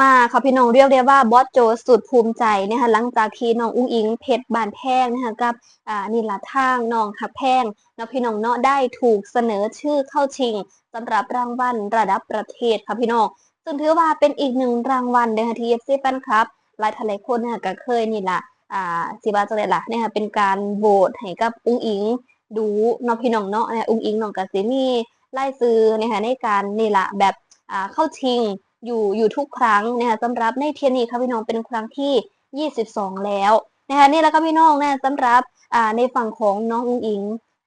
มาค่ะพี่น้องเรียกได้ว่าบอสโจสุดภูมิใจนะคะหลังจากที่น้องอุ้งอิงเพชรบานแพงนะคะกับอ่านี่ละทางน้องหักแพงเนาะพี่น้องเนาะได้ถูกเสนอชื่อเข้าชิงสำหรับรางวัลระดับประเทศค่ะพี่น้องซึ่งถือว่าเป็นอีกหนึ่งรางวัลนะคะทีเอฟซีแฟนคลับหลายทะเลคนนะคะก็เคยนี่ละอ่าสิบาจะเลยล่ะนะคะเป็นการโหวตให้กับอุ้งอิงดูเนาะพี่น้องเนาะเนี่ยอุ้งอิงน้องกสิมีไล่ซื้อนะคะในการนี่ละแบบอ่าเข้าชิง อยู่อยู่ทุกครั้งนะคะสำหรับในเทียนี้ค่ะพี่น้องเป็นครั้งที่ 22 แล้วนะคะนี่แหละค่ะพี่น้องนะสำหรับอ่าในฝั่งของน้องอุ้งอิง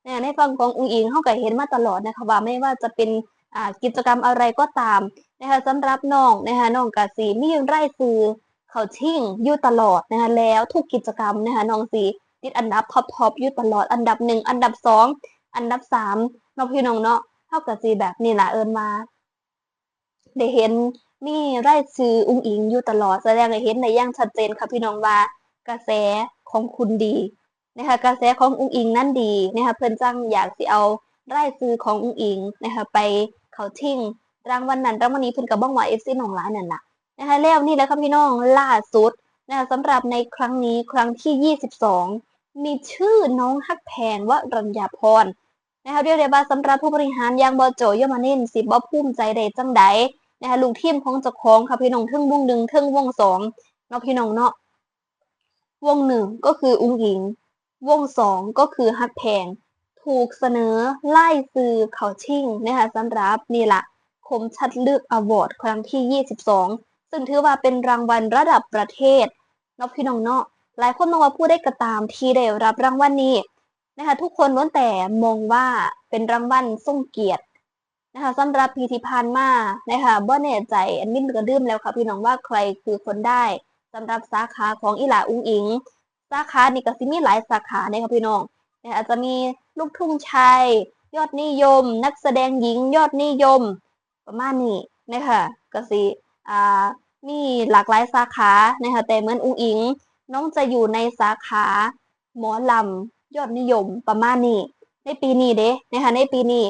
นะในฝั่งของอุ้งอิงเขาก็เห็นมาตลอดนะคะว่าไม่ว่าจะเป็นอ่ากิจกรรมอะไรก็ตามนะคะสำหรับน้องนะคะน้องกาสีมีไร่ซื้อเขาชิ่งอยู่ตลอดนะคะแล้วทุกกิจกรรมนะคะน้องสีติดอันดับท็อปทอปอยู่ตลอดอันดับหนึ่งอันดับสองอันดับสามน้องพี่น้องเนาะเท่ากับสีแบบนี้แหละเอิญมาได้เห็น มีรายชื่ออุ้งอิงอยู่ตลอดแสดงให้เห็นในอย่างชัดเจนค่ะพี่น้องว่ากระแสของคุณดีนะคะกระแสของอุ้งอิงนั่นดีนะคะเพิ่อนจังอยากสิเอารายชื่อของอุ้งอิงนะคะไปเขาชิ่งรางวัลนั้นรางวัลนี้เพิ่นก็บ้องว่า FC หนองหลายนั่นน่ะนะคะแล้วนี่แหละค่ะพี่น้องล่าสุดนะคะสำหรับในครั้งนี้ครั้งที่ 22 มีชื่อน้องฮักแพงวรัญญาพรนะคะเรียกได้ว่าสำหรับผู้บริหารอย่างบอโจยมานินสิบ่ภูมิใจได้จังใด นะคะลูกทีมของเจ้าของค่ะพี่น้องเทิงวงหนึ่งเทิงวงสองเนาะพี่น้องเนาะวงหนึ่งก็คืออุ้งหญิง วงสองก็คือฮักแพง ถูกเสนอไล่ซื้อเขาชิ่งนะคะสำหรับนี่ละคมชัดเลือกอวอร์ดครั้งที่ 22 ซึ่งถือว่าเป็นรางวัลระดับประเทศเนาะพี่น้องเนาะหลายคนมองว่าผู้ได้กระตามที่ได้รับรางวัลนี้นะคะทุกคนล้วนแต่มองว่าเป็นรางวัลทรงเกียรติ นะคะสำหรับพีทิพันธ์มานะคะบ่แน่ใจอันนี้ก็ดื่มแล้วค่ะพี่น้องว่าใครคือคนได้สำหรับสาขาของอีหลาอุ้งอิง สาขานี่ก็สิมีหลายสาขาเนี่ยค่ะพี่น้องนะะอาจจะมีลูกทุ่งชายยอดนิยม นักแสดงหญิงยอดนิยม ประมาณนี้นะคะก็สิอ่ามีหลากหลายสาขานะคะแต่เหมือนอุ้งอิง น้องจะอยู่ในสาขา หมอลำยอดนิยมประมาณนี้ในปีนี้เด้นะคะในปีนี้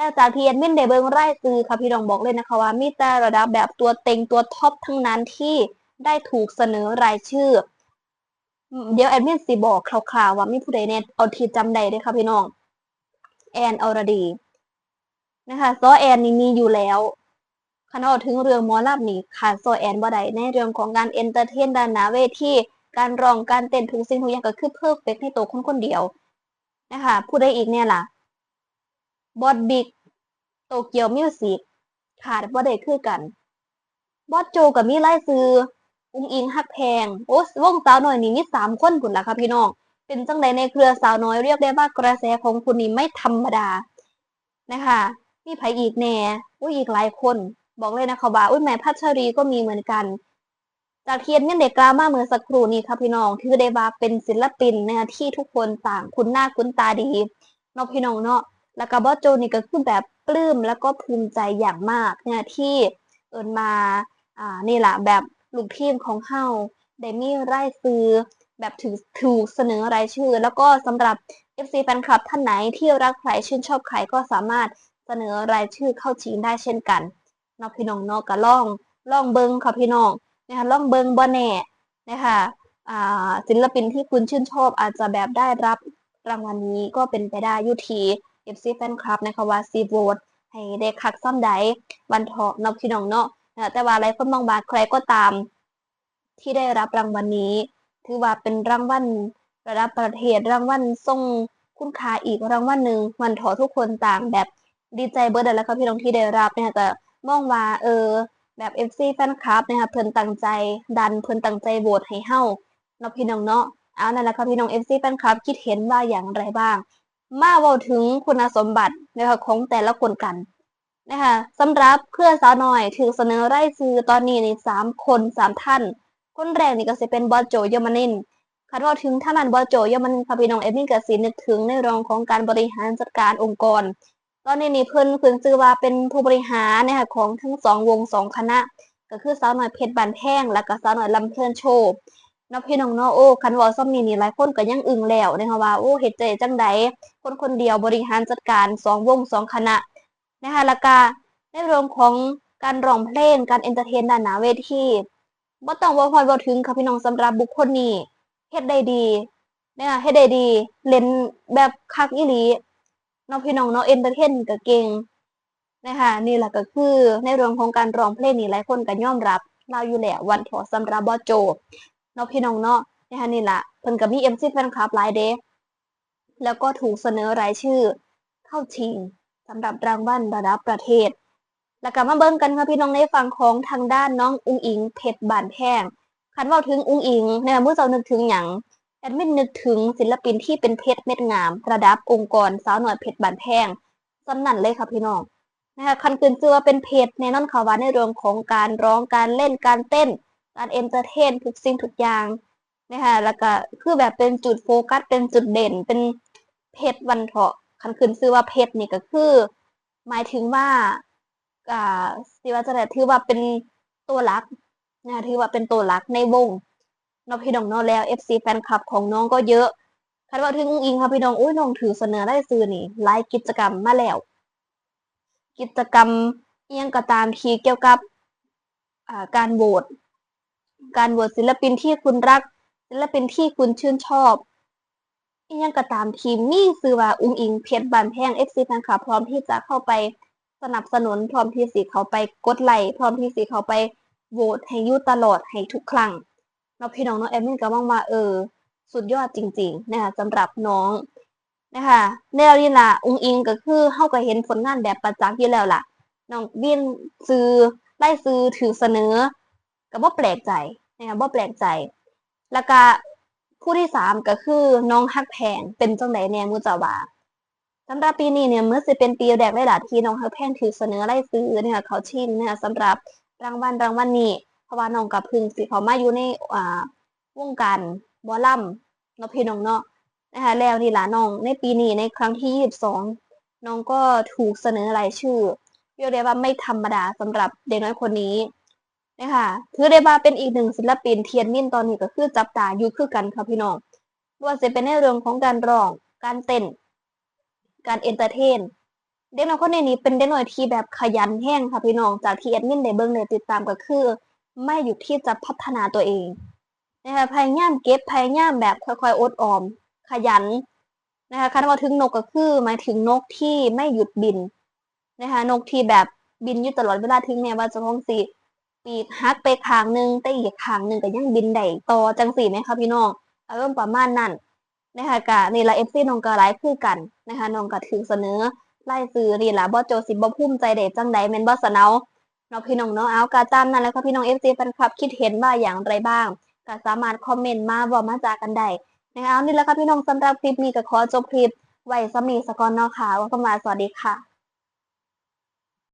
แล้วจากที่แอดมินได้เบิ่งไร่ซื้อค่ะพี่น้องบอกเลยนะคะว่ามีแต่ระดับแบบตัวเต็งตัวท็อปทั้งนั้นที่ได้ถูกเสนอรายชื่อ เดี๋ยวแอดมินสิบอกคร่าวๆว่ามีผู้ใดแน่เอาที่จำได้เด้อค่ะพี่น้องแอนออรดีนะคะซอแอนนี่มีอยู่แล้วคณะถึงเรื่องมอลำนี่ขาดซอแอนบ่ได้ในเรื่องของการเอนเตอร์เทนด้านนาเวทีการร้องการเต้นทุกสิ่งทุกอย่างก็คือเพอร์เฟกในตัวคนคนเดียวนะคะผู้ใดอีกเนี่ยล่ะ บอสบิ๊กโตเกียวมิวสิกขาดบ่ได้คือกันบอสโจกับมีไล่ซื้ออุ้งอิงฮักแพงโอ้วงสาวน้อยนี่มีสามคนคุณล่ะค่ะพี่น้อง เป็นจังใดในเครือสาวน้อยเรียกได้ว่ากระแสของคุณนี่ไม่ธรรมดานะคะมีไผอีกแน่อุ้ยอีกหลายคน บอกเลยนะคะว่าอุ้ยแม่พัชรีก็มีเหมือนกัน จากเทียนเงินเด็กกล้ามาเมื่อสักครู่นี้ค่ะพี่น้องถือได้ว่าเป็นศิลปินนะคะที่ทุกคนต่างคุ้นหน้าคุ้นตาดีเนาะพี่น้องเนาะ แล้วก็บอสโจนี่ก็คือแบบปลื้มแล้วก็ภูมิใจอย่างมากเนี่ยที่เอินมาอ่านี่แหละแบบลูกทีมของเฮาได้มีไรายซื้อแบบถือถูกเสนอรายชื่อ แล้วก็สำหรับ FC แฟนคลับท่านไหนที่รักใครชื่นชอบใครก็สามารถเสนอรายชื่อเข้าชิงได้เช่นกันนาะพี่น้องนาะก็ล่องล่องเบิงค่ะพี่น้องนะคะล่องเบิงบ่แน่นะคะอ่าศิลปินที่คุณชื่นชอบอาจจะแบบได้รับรางวัลนี้ก็เป็นไปได้ยุที FC แฟนคลับนะคะว่าซีโหวตให้เด็กคักซ่อมใดวันทองนอกพี่น้องเนาะแต่ว่าหลายคนมองบาใครก็ตาม ที่ได้รับรางวัลนี้ ถือว่าเป็นรางวัลระดับประเทศรางวัลทรงคุณค่าอีกรางวัลหนึ่งวันทอทุกคนต่างแบบดีใจเบิร์ดแล้วครับพี่น้องที่ได้รับเนี่ยก็มองว่าเออแบบ FC แฟนคลับนะคะเพิ่นตั้งใจดันเพิ่นตั้งใจโหวตให้เฮาเนาะพี่น้องเนาะเอานั่นแหละครับพี่น้อง FC แฟนคลับคิดเห็นว่าอย่างไรบ้าง มาเว้าถึงคุณสมบัตินะคะของแต่ละคนกันนะคะสำหรับเครือสาวน้อยถือเสนอรายชื่อตอนนี้ในสามคนสามท่าน คนแรกนี่ก็จะเป็นบอสโจเยอรมานินคาดว่าถึงท่านันบอสโจเยอรมันค่ะพี่น้องเอมินกับสีนึกถึงในรองของการบริหารจัดการองค์กร ตอนนี้นี่เพิ่นเพิ่นชื่อว่าเป็นผู้บริหารนะคะของทั้งสองวงสองคณะ ก็คือสาวน้อยเพชรบานแพงและก็สาวน้อยลำเพลินโชว์ เนาะพี่น้องเนาะโอ้คันว่าซ้ำนี่นี่หลายคนก็ยังอึ้งแล้วนะคะว่าโอ้เฮ็ดใจจังใดคนคนเดียวบริหารจัดการสองวงสองคณะนะคะแล้วก็ในเรื่องของการร้องเพลงการเอนเตอร์เทนด้านหน้าเวทีบ่ต้องว่าพอดบ่ถึงค่ะพี่น้องสำหรับบุคคลนี้เฮ็ดได้ดีนะคะเฮ็ดได้ดีเล่นแบบคักอีหลีเนาะพี่น้องเนาะเอนเตอร์เทนก็เก่งนะคะนี่แหละก็คือในเรื่องของการร้องเพลงนี่หลายคนก็ยอมรับเราอยู่แล้ววันทอสำหรับบอโจ เนาะพี่น้องเนาะนะคะนี่ละเพิ่นก็มี MC แฟนคลับหลายเด้แล้วก็ถูกเสนอรายชื่อ เข้าชิงสำหรับรางวัลระดับประเทศ แล้วก็มาเบิ่งกันค่ะพี่น้องในฝั่งของทางด้านน้องอุ้งอิง เพชรบานแพงคันว่าถึงอุ้งอิงเนี่ยเมื่อเรานึกถึงหยังแอดมินนึกถึงศิลปินที่เป็นเพชรเม็ดงาม ระดับองค์กรสาวหน่อยเพชรบานแพงสำนั่นเลยค่ะพี่น้องนะคะคันคืนเชื่อเป็นเพชรแน่นอนค่ะว่าในเรื่องของการร้องการเล่นการเต้น การเอนเตอร์เทนทุกสิ่งทุกอย่างนะคะแล้วก็คือแบบเป็นจุดโฟกัส เป็นจุดเด่น เป็นเพชรวันเถาะคันคืนชื่อว่าเพชรนี่ก็คือ หมายถึงว่าอ่าสิว่าจะได้ถือว่าเป็นตัวหลักนะถือว่าเป็นตัวหลักในวงเนาะพี่น้องนาะแล้ว FC แฟนคลับของน้องก็เยอะคันว่าถึงอุ้งอิงค่ะพี่น้องอุ้ยน้องถือเสนอได้ซื้อนี่หลายกิจกรรมมาแล้ว กิจกรรมเอิหยังก็ตามทีเกี่ยวกับอ่าการโหวต การโหวตศิลปินที่คุณรัก ศิลปินที่คุณชื่นชอบอิหยังก็ตามทีมมีซื้อว่าอุ้งอิงเพชรบานแพง FC แฟนคลับพร้อมที่จะเข้าไปสนับสนุนพร้อมที่สิเขาไปกดไลค์พร้อมที่สิเขาไปโหวตให้ยู่ตลอดให้ทุกครั้งเนาพี่น้องเนาะแอดมินก็มองว่าเออ สุดยอดจริง ๆ นะคะสำหรับน้องนะคะแนวนี้ล่ะอุงอิงก็คือเฮาก็เห็นผลงานแบบประจักษ์อยู่แล้วล่ะน้องบินซื้อไล่ซื้อถือเสนอ ก็บ่แปลกใจนะคะบ่แปลกใจ แล้วก็ผู้ที่สามก็คือน้องฮักแพงเป็นจังไดแน่มูเจ้าว่าสำหรับปีนี้เนี่ยเมื่อสิเป็นปีแรกเลยล่ะที่น้องฮักแพงถือเสนอรายซื้อเนี่ยเขาชิงเนี่ยสำหรับรางวัลรางวัลนี้เพราะว่าน้องกับพึ่งสิเขามาอยู่ในอ่าวงการบอลลัมนพีน้องเนาะนะคะแล้วนี่ล่ะน้องในปีนี้ในครั้งที่22น้องก็ถูกเสนอรายชื่อเรียกได้ว่าไม่ธรรมดาสำหรับเด็กน้อยคนนี้ นะคะถือได้ว่าเป็นอีกหนึ่งศิลปินเทียนมินตอนนี้ก็คือจับตาอยู่คือกันค่ะพี่น้องว่าจะเป็นในเรื่องของการร้อง การเต้น การเอนเตอร์เทน เด็กน้อยคนนี้เป็นเด็กน้อยที่แบบขยันแห้งค่ะพี่น้อง จากที่แอดมินได้เบิ่งได้ติดตามก็คือ ไม่หยุดที่จะพัฒนาตัวเองนะคะพยายามเก็บพยายามแบบค่อยๆอดออม ขยันนะคะคันว่าถึงนกก็คือหมายถึงนกที่ไม่หยุดบินนะคะนกที่แบบบินอยู่ตลอดเวลาถึงแม้ว่าจะท้องสี ปีกหักไปข้างหนึ่งแต่อีกข้างหนึ่งก็ยังบินได้ต่อจังสี่ไหมคะพี่น้องอารมณ์ประมาณนั้นนะคะกะนี่ละเอฟซีน้องก็ไลฟ์คือกันนะคะน้องก็ถือเสนอไล่ซื้อนี่ละบอสโจสิบ่ภูมิใจเด็จังใดแม่นบอสเนาเนาะพี่น้องเนาะเอากะตามนั่นแล้วก็พี่น้องเอฟซีแฟนคลับคิดเห็นว่าอย่างไรบ้างก็สามารถคอมเมนต์มาบอกมาจากันได้นะคะเอานี่แหละค่ะพี่น้องสำหรับคลิปนี้ก็ขอจบคลิปไว้สำนีสกอนเนาะค่ะว่าก็มาสวัสดีค่ะ